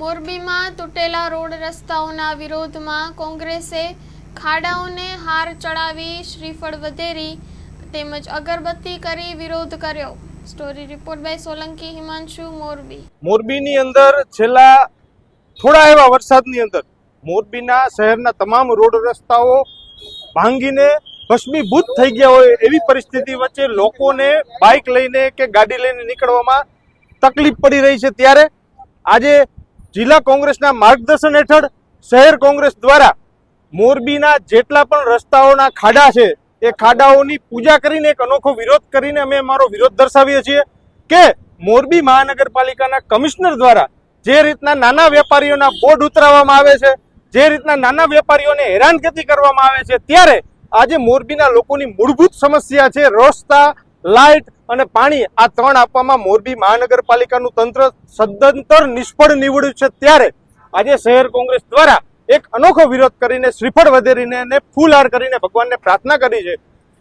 મોરબીમાં તૂટેલા રોડ રસ્તાઓના વિરોધમાં કોંગ્રેસે ખાડાઓને હાર ચડાવી શ્રીફળ વધેરી તેમજ અગરબત્તી કરી વિરોધ કર્યો. Story report by Solanki Himanshu, Morbi. મોરબીની અંદર છેલ્લા થોડા એવા વરસાદની અંદર મોરબીના શહેરના તમામ રોડ રસ્તાઓ ભાંગીને ભસ્મીભૂત થઈ ગયા હોય એવી પરિસ્થિતિ વચ્ચે લોકોને બાઇક લઈને કે ગાડી લઈને નીકળવામાં તકલીફ પડી રહી છે. ત્યારે આજે જિલ્લા કોંગ્રેસના માર્ગદર્શન હેઠળ શહેર કોંગ્રેસ દ્વારા મોરબીના જેટલા પણ રસ્તાઓના ખાડા છે, એ ખાડાઓની પૂજા કરીને એક અનોખો વિરોધ કરીને અમે અમારો વિરોધ દર્શાવીએ છીએ કે મોરબી મહાનગરપાલિકાના કમિશનર દ્વારા જે રીતના નાના વેપારીઓના બોર્ડ ઉતરાવવામાં આવે છે, જે રીતના નાના વેપારીઓને હેરાનગતિ કરવામાં આવે છે, ત્યારે આજે મોરબીના લોકોની મૂળભૂત સમસ્યા છે, રસ્તા લાઇટ અને પાણી આ ત્રણ આપવામાં મોરબી મહાનગરપાલિકાનું તંત્ર સદંતર નિષ્ફળ નીવડ્યું છે ત્યારે આજે શહેર કોંગ્રેસ દ્વારા એક અનોખો વિરોધ કરીને શ્રીફળ વધેરીને અને ફૂલહાર કરીને ભગવાનને પ્રાર્થના કરી છે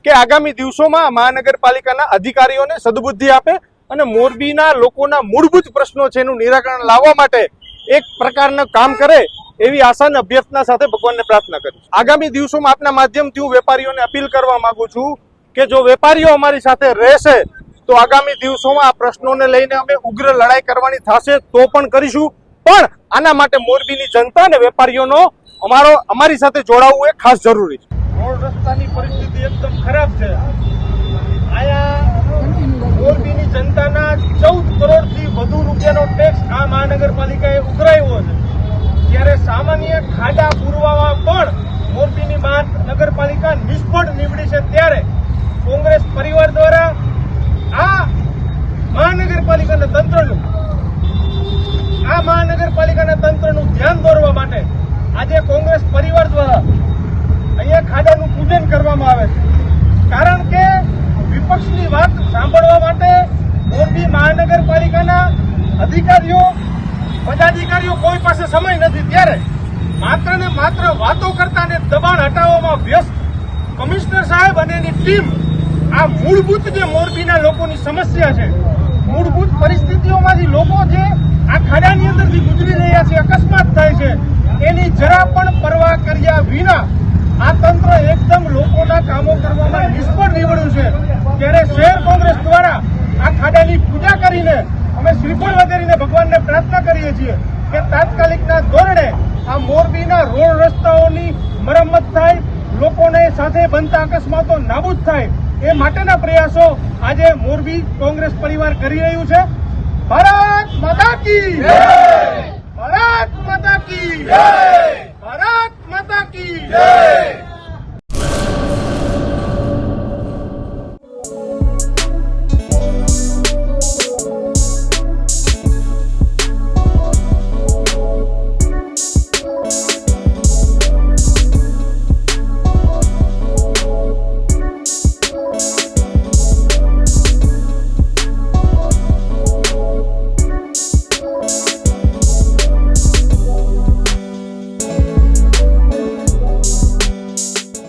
કે આગામી દિવસોમાં મહાનગરપાલિકાના અધિકારીઓને સદબુદ્ધિ આપે અને મોરબીના લોકોના મૂળભૂત પ્રશ્નો છે એનું નિરાકરણ લાવવા માટે એક પ્રકારનું કામ કરે એવી આશા અને અભ્યર્થના સાથે ભગવાનને પ્રાર્થના કરી. આગામી દિવસોમાં આપના માધ્યમથી હું વેપારીઓને અપીલ કરવા માંગુ છું કે જો વેપારીઓ અમારી સાથે રહેશે, તો આગામી દિવસોમાં આ પ્રશ્નોને લઈને અમે ઉગ્ર લડાઈ કરવાની થશે તો પણ કરીશું. પણ આના માટે મોરબીની જનતા અને વેપારીઓનો અમારો, અમારી સાથે જોડાવવું એ ખાસ જરૂરી છે. રોડ રસ્તાની પરિસ્થિતિ એકદમ ખરાબ છે આયા મોરબીની જનતાના ચૌદ કરોડથી વધુ રૂપિયાનો ટેક્સ આ મહાનગરપાલિકાએ ઉઘરાવ્યો છે ત્યારે સામાન્ય ખાડા પૂરવામાં પણ મોરબીની મહાનગરપાલિકા નિષ્ફળ નીવડી છે ત્યારે કોંગ્રેસ પરિવાર દ્વારા આ મહાનગરપાલિકાના તંત્રનું આ મહાનગરપાલિકાના તંત્રનું ધ્યાન દોરવા માટે આજે કોંગ્રેસ પરિવાર દ્વારા અહીંયા ખાડાનું પૂજન કરવામાં આવે છે કારણ કે વિપક્ષની વાત સાંભળવા માટે મોરબી મહાનગરપાલિકાના અધિકારીઓ, પદાધિકારીઓ કોઈ પાસે સમય નથી. ત્યારે માત્ર ને માત્ર વાતો કરતા ને દબાણ હટાવવામાં વ્યસ્ત કમિશનર સાહેબ અને એની ટીમ આ મૂળભૂત જે મોરબીના લોકોની સમસ્યા છે, મૂળભૂત પરિસ્થિતિઓમાંથી લોકો જે આ ખાડાની અંદરથી ગુજરી રહ્યા છે, અકસ્માત થાય છે, એની જરા પણ પરવા કર્યા વિના આ તંત્ર એકદમ લોકોના કામો કરવામાં નિષ્ફળ નીવડ્યું છે. ત્યારે શહેર કોંગ્રેસ દ્વારા આ ખાડાની પૂજા કરીને અમે શ્રીફળ વધેરીને ભગવાનને પ્રાર્થના કરીએ છીએ કે તાત્કાલિકના ધોરણે આ મોરબીના રોડ રસ્તાઓની મરમ્મત થાય, લોકોને સાથે બનતા અકસ્માતો નાબૂદ થાય, એ માટેના પ્રયાસો આજે મોરબી કોંગ્રેસ પરિવાર કરી રહ્યું છે. ભારત માતા કી ભારત માતા કી ભારત માતા કી